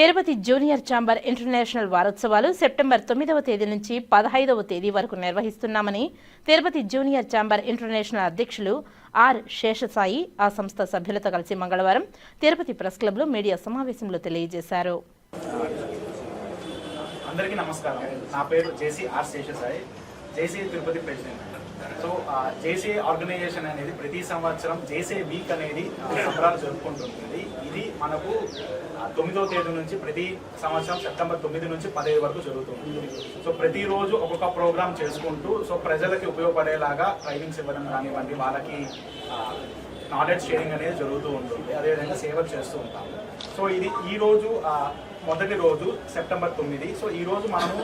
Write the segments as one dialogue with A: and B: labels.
A: Tirupati junior chamber international వారోత్సవాలు September తొమ్మిదవ తేదీ నుంచి పదహైదవ తేదీ వరకు నిర్వహిస్తున్నామని తిరుపతి జూనియర్ ఛాంబర్ ఇంటర్నేషనల్ అధ్యక్షులు ఆర్ శేషసాయి ఆ సంస్థ సభ్యులతో కలిసి మంగళవారం తిరుపతి ప్రెస్ క్లబ్లో మీడియా సమావేశంలో తెలియజేశారు.
B: అందరికీ నమస్కారం. నా పేరు JC R Seshasai. JC Tirupati president. So JC organization అనేది ప్రతి సంవత్సరం జేసీ వీక్ అనేది సంబరాలు జరుపుకుంటుంటుంది. ఇది మనకు తొమ్మిదో తేదీ నుంచి ప్రతి సంవత్సరం సెప్టెంబర్ తొమ్మిది నుంచి పదిహేను వరకు జరుగుతుంది సో ప్రతిరోజు ఒక్కొక్క ప్రోగ్రామ్ చేసుకుంటూ సో ప్రజలకి ఉపయోగపడేలాగా ట్రైనింగ్స్ ఇవ్వడం కానివ్వండి వాళ్ళకి నాలెడ్జ్ షేరింగ్ అనేది జరుగుతూ ఉంటుంది. అదేవిధంగా సేవలు చేస్తూ ఉంటాము. సో ఇది ఈ రోజు మొదటి రోజు సెప్టెంబర్ తొమ్మిది. సో ఈ రోజు మనము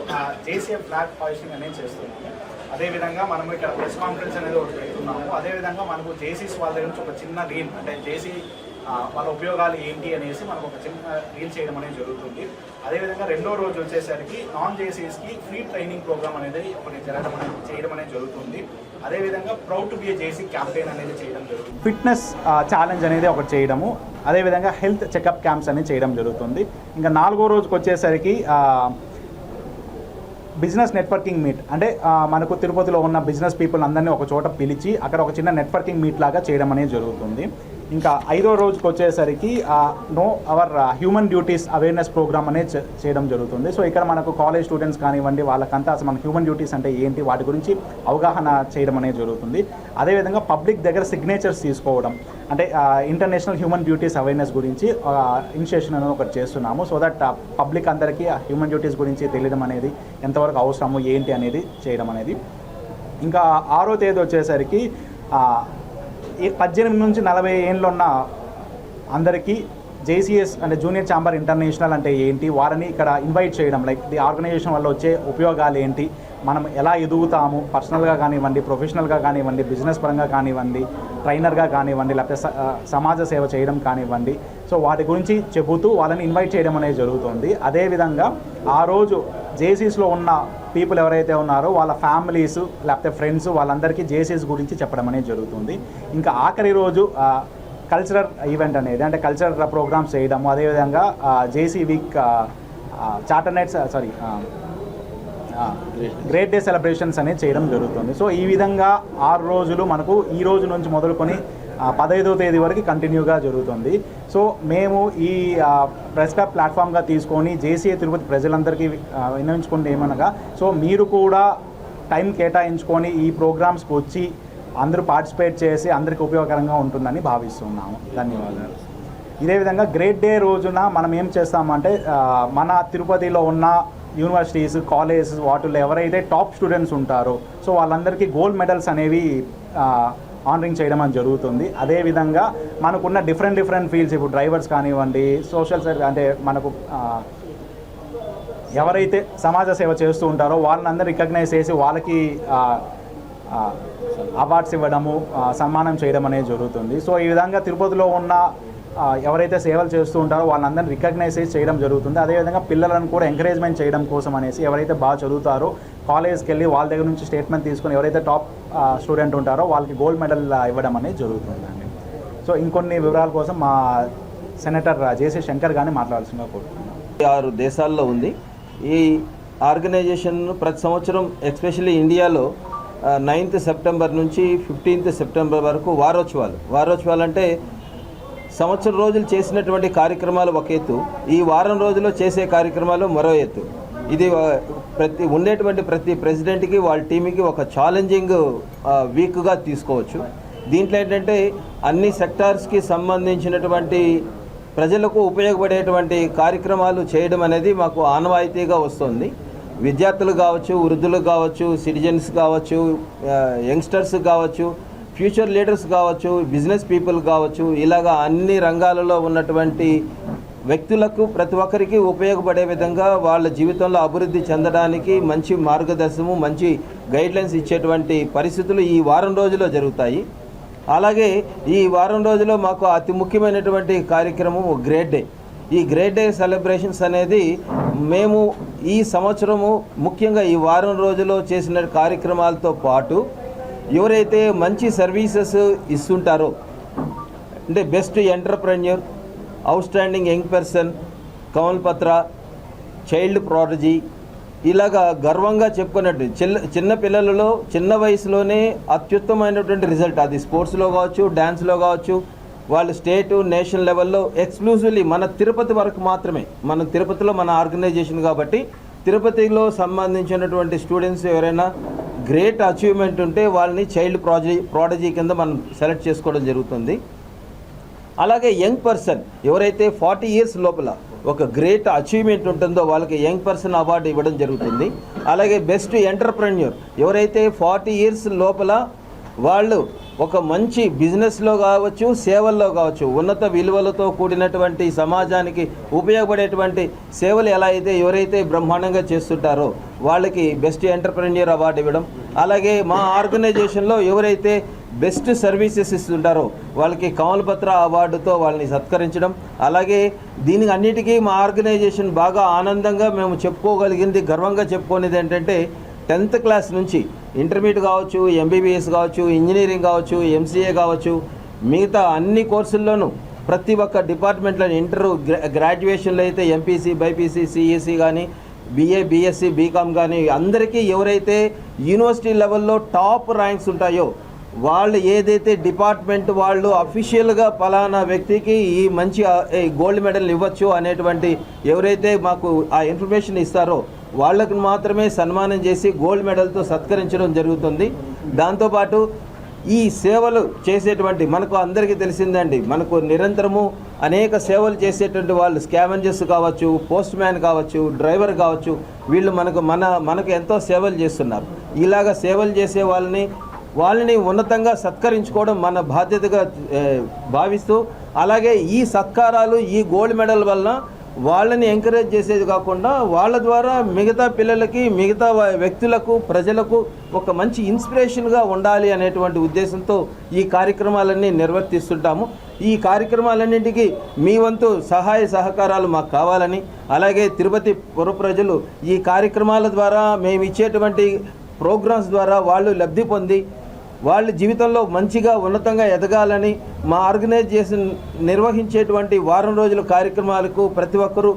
B: జేసీఎఫ్ ఫ్లాగ్ పాయిషింగ్ అనేది చేస్తున్నాము. అదేవిధంగా మనము ఇక్కడ ప్రెస్ కాన్ఫరెన్స్ అనేది ఒకటి పెడుతున్నాము. అదేవిధంగా మనకు జేసీస్ వాళ్ళ దగ్గర నుంచి ఒక చిన్న రీల్ అంటే జేసీ వాళ్ళ ఉపయోగాలు ఏంటి అనేసి మనకు ఒక చిన్న రీల్ చేయడం అనేది జరుగుతుంది. అదేవిధంగా రెండో రోజు వచ్చేసరికి నాన్ జేసీస్కి ఫ్రీ ట్రైనింగ్ ప్రోగ్రామ్ అనేది ఒకటి జరగడం అనేది చేయడం అనేది జరుగుతుంది. అదేవిధంగా proud to be JC campaign అనేది చేయడం జరుగుతుంది. ఫిట్నెస్ ఛాలెంజ్ అనేది ఒకటి చేయడము. అదేవిధంగా హెల్త్ చెకప్ క్యాంప్స్ అనేది చేయడం జరుగుతుంది. ఇంకా నాలుగో రోజుకి వచ్చేసరికి బిజినెస్ నెట్వర్కింగ్ మీట్. అంటే మనకు తిరుపతిలో ఉన్న బిజినెస్ పీపుల్ అందరినీ ఒక చోట పిలిచి అక్కడ ఒక చిన్న నెట్వర్కింగ్ మీట్ లాగా చేయడం అనేది జరుగుతుంది. ఇంకా ఐదో రోజుకి వచ్చేసరికి know our human duties awareness programme అనేది చేయడం జరుగుతుంది. సో ఇక్కడ మనకు కాలేజ్ స్టూడెంట్స్ కానివ్వండి వాళ్ళకంతా అసలు మన హ్యూమన్ డ్యూటీస్ అంటే ఏంటి వాటి గురించి అవగాహన చేయడం అనేది జరుగుతుంది. అదేవిధంగా పబ్లిక్ దగ్గర సిగ్నేచర్స్ తీసుకోవడం అంటే ఇంటర్నేషనల్ హ్యూమన్ డ్యూటీస్ అవేర్నెస్ గురించి ఇనిషియేషన్ అనేది ఒకటి చేస్తున్నాము. సో దట్ పబ్లిక్ uh, అందరికీ హ్యూమన్ డ్యూటీస్ గురించి తెలియడం అనేది ఎంతవరకు అవసరము ఏంటి అనేది చేయడం అనేది. ఇంకా ఆరో తేదీ వచ్చేసరికి పద్దెనిమిది నుంచి నలభై ఏళ్ళు ఉన్న అందరికీ జేసీఎస్ అంటే జూనియర్ ఛాంబర్ ఇంటర్నేషనల్ అంటే ఏంటి? వారిని ఇక్కడ ఇన్వైట్ చేయడం లైక్ ది ఆర్గనైజేషన్ వల్ల వచ్చే ఉపయోగాలు ఏంటి? మనం ఎలా ఎదుగుతాము? పర్సనల్గా కానివ్వండి ప్రొఫెషనల్గా కానివ్వండి బిజినెస్ పరంగా కానివ్వండి ట్రైనర్గా కానివ్వండి లేకపోతే సమాజ సేవ చేయడం కానివ్వండి. సో వాటి గురించి చెబుతూ వాళ్ళని ఇన్వైట్ చేయడం అనేది జరుగుతుంది. అదేవిధంగా ఆ రోజు జేసీస్లో ఉన్న పీపుల్ ఎవరైతే ఉన్నారో వాళ్ళ ఫ్యామిలీస్ లేకపోతే ఫ్రెండ్స్ వాళ్ళందరికీ జేసీస్ గురించి చెప్పడం అనేది జరుగుతుంది. ఇంకా ఆఖరి రోజు కల్చరల్ ఈవెంట్ అనేది అంటే కల్చరల్ ప్రోగ్రామ్స్ చేయడము అదేవిధంగా JC week charter nights sorry great day celebrations అనేది చేయడం జరుగుతుంది. సో ఈ విధంగా ఆరు రోజులు మనకు ఈ రోజు నుంచి మొదలుకొని పదహైదో పదహైదవ తేదీ వరకు కంటిన్యూగా జరుగుతుంది. సో మేము ఈ ప్రెస్ క్లబ్ ప్లాట్ఫామ్గా తీసుకొని జేసీఏ తిరుపతి ప్రజలందరికీ విన్నవించుకుంటే ఏమనగా సో మీరు కూడా టైం కేటాయించుకొని ఈ ప్రోగ్రామ్స్కి వచ్చి అందరూ పార్టిసిపేట్ చేసి అందరికీ ఉపయోగకరంగా ఉంటుందని భావిస్తున్నాము. ధన్యవాదాలు. ఇదే విధంగా గ్రేట్ డే రోజున మనం ఏం చేస్తామంటే మన తిరుపతిలో ఉన్న యూనివర్సిటీస్ కాలేజెస్ వాటిల్లో ఎవరైతే టాప్ స్టూడెంట్స్ ఉంటారో సో వాళ్ళందరికీ గోల్డ్ మెడల్స్ అనేవి ఆనరింగ్ చేయడం అని జరుగుతుంది. అదేవిధంగా మనకున్న డిఫరెంట్ డిఫరెంట్ ఫీల్డ్స్ ఇప్పుడు డ్రైవర్స్ కానివ్వండి సోషల్ సర్వీస్ అంటే మనకు ఎవరైతే సమాజ సేవ చేస్తూ ఉంటారో వాళ్ళని రికగ్నైజ్ చేసి వాళ్ళకి అవార్డ్స్ ఇవ్వడము సన్మానం చేయడం అనేది జరుగుతుంది. సో ఈ విధంగా తిరుపతిలో ఉన్న ఎవరైతే సేవలు చేస్తూ ఉంటారో వాళ్ళందరినీ రికగ్నైజ్ చేసి చేయడం జరుగుతుంది. అదేవిధంగా పిల్లలను కూడా ఎంకరేజ్మెంట్ చేయడం కోసం అనేసి ఎవరైతే బాగా చదువుతారో కాలేజ్కి వెళ్ళి వాళ్ళ దగ్గర నుంచి స్టేట్మెంట్ తీసుకొని ఎవరైతే టాప్ స్టూడెంట్ ఉంటారో వాళ్ళకి గోల్డ్ మెడల్ ఇవ్వడం అనేది జరుగుతుందండి. సో ఇంకొన్ని వివరాల కోసం మా సెనేటర్ జేసీ శంకర్ గారిని మాట్లాడాల్సిందిగా కోరుతున్నాను
C: ఆరు దేశాల్లో ఉంది. ఈ ఆర్గనైజేషన్ ప్రతి సంవత్సరం ఎస్పెషల్లీ ఇండియాలో నైన్త్ సెప్టెంబర్ నుంచి ఫిఫ్టీన్త్ సెప్టెంబర్ వరకు వారోత్సవాలు. వారోత్సవాలు అంటే సంవత్సరం రోజులు చేసినటువంటి కార్యక్రమాలు ఒక ఎత్తు. ఈ వారం రోజుల్లో చేసే కార్యక్రమాలు మరో ఎత్తు. ఇది ప్రతి ఉండేటువంటి ప్రతి ప్రెసిడెంట్కి వాళ్ళ టీంకి ఒక ఛాలెంజింగ్ వీక్గా తీసుకోవచ్చు. దీంట్లో ఏంటంటే అన్ని సెక్టార్స్కి సంబంధించినటువంటి ప్రజలకు ఉపయోగపడేటువంటి కార్యక్రమాలు చేయడం అనేది మాకు ఆనవాయితీగా వస్తుంది. విద్యార్థులు కావచ్చు వృద్ధులు కావచ్చు సిటిజన్స్ కావచ్చు యంగ్స్టర్స్ కావచ్చు ఫ్యూచర్ లీడర్స్ కావచ్చు బిజినెస్ పీపుల్ కావచ్చు ఇలాగా అన్ని రంగాలలో ఉన్నటువంటి వ్యక్తులకు ప్రతి ఒక్కరికి ఉపయోగపడే విధంగా వాళ్ళ జీవితంలో అభివృద్ధి చెందడానికి మంచి మార్గదర్శనము మంచి గైడ్లైన్స్ ఇచ్చేటువంటి పరిస్థితులు ఈ వారం రోజుల్లో జరుగుతాయి. అలాగే ఈ వారం రోజుల్లో మాకు అతి ముఖ్యమైనటువంటి కార్యక్రమం గ్రేట్ డే ఈ గ్రేట్ డే సెలబ్రేషన్స్ అనేది మేము ఈ సంవత్సరము ముఖ్యంగా ఈ వారం రోజుల్లో చేసిన కార్యక్రమాలతో పాటు ఎవరైతే మంచి సర్వీసెస్ ఇస్తుంటారో అంటే best entrepreneur outstanding young person Kamalpatra child prodigy ఇలాగా గర్వంగా చెప్పుకున్నట్టు చిన్న చిన్న పిల్లలలో చిన్న వయసులోనే అత్యుత్తమైనటువంటి రిజల్ట్ అది స్పోర్ట్స్లో కావచ్చు డ్యాన్స్లో కావచ్చు వాళ్ళు స్టేట్ నేషనల్ లెవెల్లో ఎక్స్క్లూజివ్లీ మన తిరుపతి వరకు మాత్రమే. మన తిరుపతిలో మన ఆర్గనైజేషన్ కాబట్టి తిరుపతిలో సంబంధించినటువంటి స్టూడెంట్స్ ఎవరైనా గ్రేట్ అచీవ్మెంట్ ఉంటే వాళ్ళని చైల్డ్ ప్రాజీ ప్రాడజీ కింద మనం సెలెక్ట్ చేసుకోవడం జరుగుతుంది. అలాగే యంగ్ పర్సన్ ఎవరైతే ఫార్టీ ఇయర్స్ లోపల ఒక గ్రేట్ అచీవ్మెంట్ ఉంటుందో వాళ్ళకి యంగ్ పర్సన్ అవార్డు ఇవ్వడం జరుగుతుంది. అలాగే బెస్ట్ ఎంటర్ప్రెన్యూర్ ఎవరైతే ఫార్టీ ఇయర్స్ లోపల వాళ్ళు ఒక మంచి బిజినెస్లో కావచ్చు సేవల్లో కావచ్చు ఉన్నత విలువలతో కూడినటువంటి సమాజానికి ఉపయోగపడేటువంటి సేవలు ఎలా అయితే ఎవరైతే బ్రహ్మాండంగా చేస్తుంటారో వాళ్ళకి బెస్ట్ ఎంటర్ప్రెన్యూర్ అవార్డు ఇవ్వడం. అలాగే మా ఆర్గనైజేషన్లో ఎవరైతే బెస్ట్ సర్వీసెస్ ఇస్తుంటారో వాళ్ళకి కమలపత్ర అవార్డుతో వాళ్ళని సత్కరించడం. అలాగే దీనికి అన్నిటికీ మా ఆర్గనైజేషన్ బాగా ఆనందంగా మేము చెప్పుకోగలిగింది గర్వంగా చెప్పుకునేది ఏంటంటే టెన్త్ క్లాస్ నుంచి ఇంటర్మీడియట్ కావచ్చు ఎంబీబీఎస్ కావచ్చు ఇంజనీరింగ్ కావచ్చు ఎంసీఏ కావచ్చు మిగతా అన్ని కోర్సుల్లోనూ ప్రతి ఒక్క డిపార్ట్మెంట్లో ఇంటర్ గ్రాడ్యుయేషన్లో అయితే ఎంపీసీ బైపీసీ సిఈసి కానీ బీఏ బీఎస్సీ బీకామ్ కానీ అందరికీ ఎవరైతే యూనివర్సిటీ లెవెల్లో టాప్ ర్యాంక్స్ ఉంటాయో వాళ్ళు ఏదైతే డిపార్ట్మెంట్ వాళ్ళు అఫీషియల్గా పలానా వ్యక్తికి ఈ మంచి ఈ గోల్డ్ మెడల్ ఇవ్వచ్చు అనేటువంటి ఎవరైతే మాకు ఆ ఇన్ఫర్మేషన్ ఇస్తారో వాళ్ళకు మాత్రమే సన్మానం చేసి గోల్డ్ మెడల్తో సత్కరించడం జరుగుతుంది. దాంతోపాటు ఈ సేవలు చేసేటువంటి మనకు అందరికీ తెలిసిందండి. మనకు నిరంతరము అనేక సేవలు చేసేటువంటి వాళ్ళు స్కావెంజర్స్ కావచ్చు పోస్ట్ మ్యాన్ కావచ్చు డ్రైవర్ కావచ్చు వీళ్ళు మనకు మన మనకు ఎంతో సేవలు చేస్తున్నారు. ఇలాగ సేవలు చేసే వాళ్ళని వాళ్ళని ఉన్నతంగా సత్కరించుకోవడం మన బాధ్యతగా భావిస్తూ అలాగే ఈ సత్కారాలు ఈ గోల్డ్ మెడల్ వలన వాళ్ళని ఎంకరేజ్ చేసేది కాకుండా వాళ్ళ ద్వారా మిగతా పిల్లలకి మిగతా వ్యక్తులకు ప్రజలకు ఒక మంచి ఇన్స్పిరేషన్గా ఉండాలి అనేటువంటి ఉద్దేశంతో ఈ కార్యక్రమాలన్నీ నిర్వర్తిస్తుంటాము. ఈ కార్యక్రమాలన్నింటికి మీ వంతు సహాయ సహకారాలు మాకు కావాలని అలాగే తిరుపతి పుర ప్రజలు ఈ కార్యక్రమాల ద్వారా మేము ఇచ్చేటువంటి ప్రోగ్రామ్స్ ద్వారా వాళ్ళు లబ్ధి పొంది వాళ్ళ జీవితంలో మంచిగా ఉన్నతంగా ఎదగాలని మా ఆర్గనైజేషన్ నిర్వహించేటువంటి వారం రోజుల కార్యక్రమాలకు ప్రతి ఒక్కరూ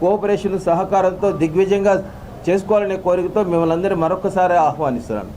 C: కోఆపరేషన్ సహకారంతో దిగ్విజయంగా చేసుకోవాలనే కోరికతో మిమ్మల్ని అందరినీ మరొకసారి ఆహ్వానిస్తున్నాను.